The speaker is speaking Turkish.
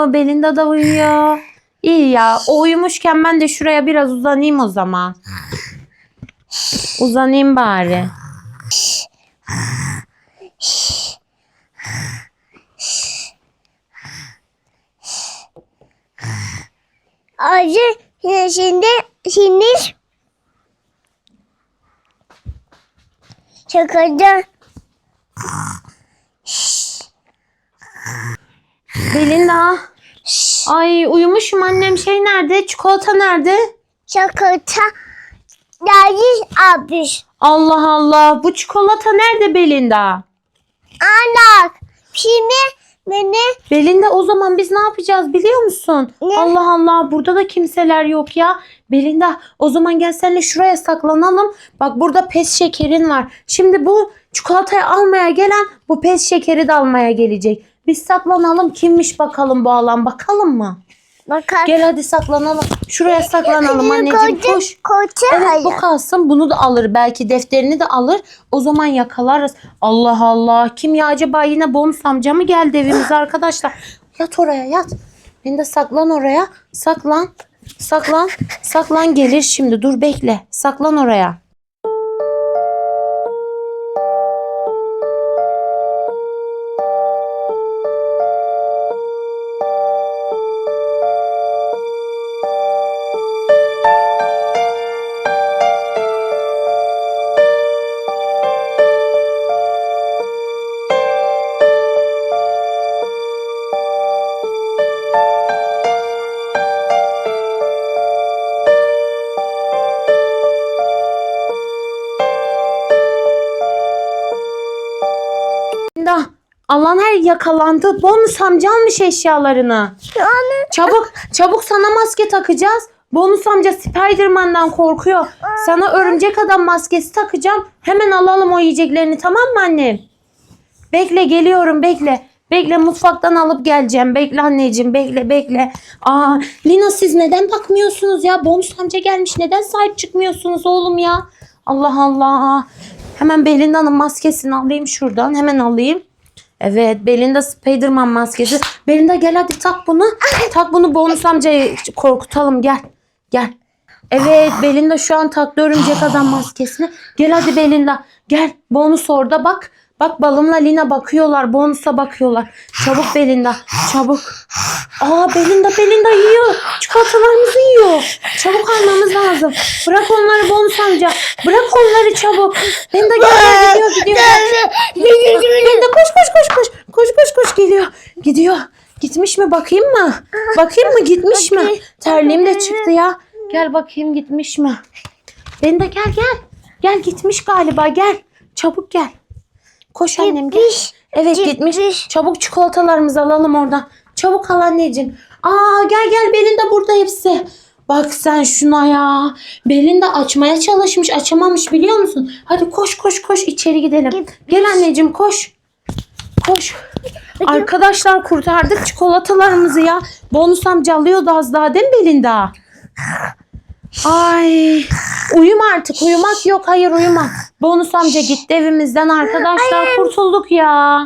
uyuyor. Belinda da uyuyor. İyi ya. O uyumuşken ben de şuraya biraz uzanayım o zaman. Uzanayım bari. Acı şimdi şimdi şakada Belinda. Ay uyumuşum annem. Şey nerede? Çikolata nerede? şakada Dayı abi Allah Allah. Bu çikolata nerede Belinda? anak şimdi beni Belinda o zaman biz ne yapacağız biliyor musun? Ne? Allah Allah burada da kimseler yok ya. Belinda o zaman gel senle şuraya saklanalım. Bak burada pes şekerin var. Şimdi bu çikolatayı almaya gelen bu pes şekeri de almaya gelecek. Biz saklanalım kimmiş bakalım bu alan bakalım mı? bakar. Gel hadi saklanalım. Şuraya saklanalım anneciğim koş. Koça Evet bu kalsın bunu da alır belki defterini de alır o zaman yakalarız. Allah Allah kim ya acaba yine bonus amca mı geldi evimize arkadaşlar. Yat oraya yat. Beni de saklan oraya saklan saklan saklan gelir şimdi dur bekle saklan oraya. Alan her yakalandı. Bonus amca almış eşyalarını. Onu Çabuk çabuk sana maske takacağız. Bonus amca Spiderman'dan korkuyor. Sana örümcek adam maskesi takacağım. Hemen alalım o yiyeceklerini tamam mı annem? Bekle geliyorum bekle. Bekle mutfaktan alıp geleceğim. Bekle anneciğim bekle bekle. Aa Lina siz neden bakmıyorsunuz ya? Bonus amca gelmiş. Neden sahip çıkmıyorsunuz oğlum ya? Allah Allah. Hemen Belinda'nın maskesini alayım şuradan. Hemen alayım. Evet Belinda Spiderman maskesi. Belinda gel hadi tak bunu. Tak bunu bonus amcayı korkutalım gel. Gel. Evet Belinda şu an taktı örümcek adam maskesini. Gel hadi Belinda. Gel bonus orada bak. Bak balımla Lina bakıyorlar. Bonusa bakıyorlar. Çabuk Belinda. Çabuk. Aa Belinda Belinda yiyor. Çikolatalarımızı yiyor. Çabuk almamız lazım. Bırak onları bonus amca. Bırak onları çabuk. Belinda gel gel gidiyor gidiyor. Belinda koş koş koş koş. Koş koş koş geliyor. Gidiyor. Gitmiş mi bakayım mı? Bakayım mı gitmiş mi? Terliğim de çıktı ya. Gel bakayım gitmiş mi? Belinda gel gel. Gel gitmiş galiba gel. Çabuk gel. Koş annem gel. Evet Gitmiş. gitmiş. Çabuk çikolatalarımızı alalım oradan. Çabuk al anneciğim. Aa gel gel Belinda burada hepsi. Bak sen şuna ya. Belinda açmaya çalışmış açamamış biliyor musun? Hadi koş koş koş içeri gidelim. Gel anneciğim koş. Koş. Arkadaşlar kurtardık çikolatalarımızı ya. Bonus amca alıyordu az daha değil mi Belinda? Ay uyuma artık uyumak yok hayır uyuma. Bonus amca gitti evimizden arkadaşlar kurtulduk ya.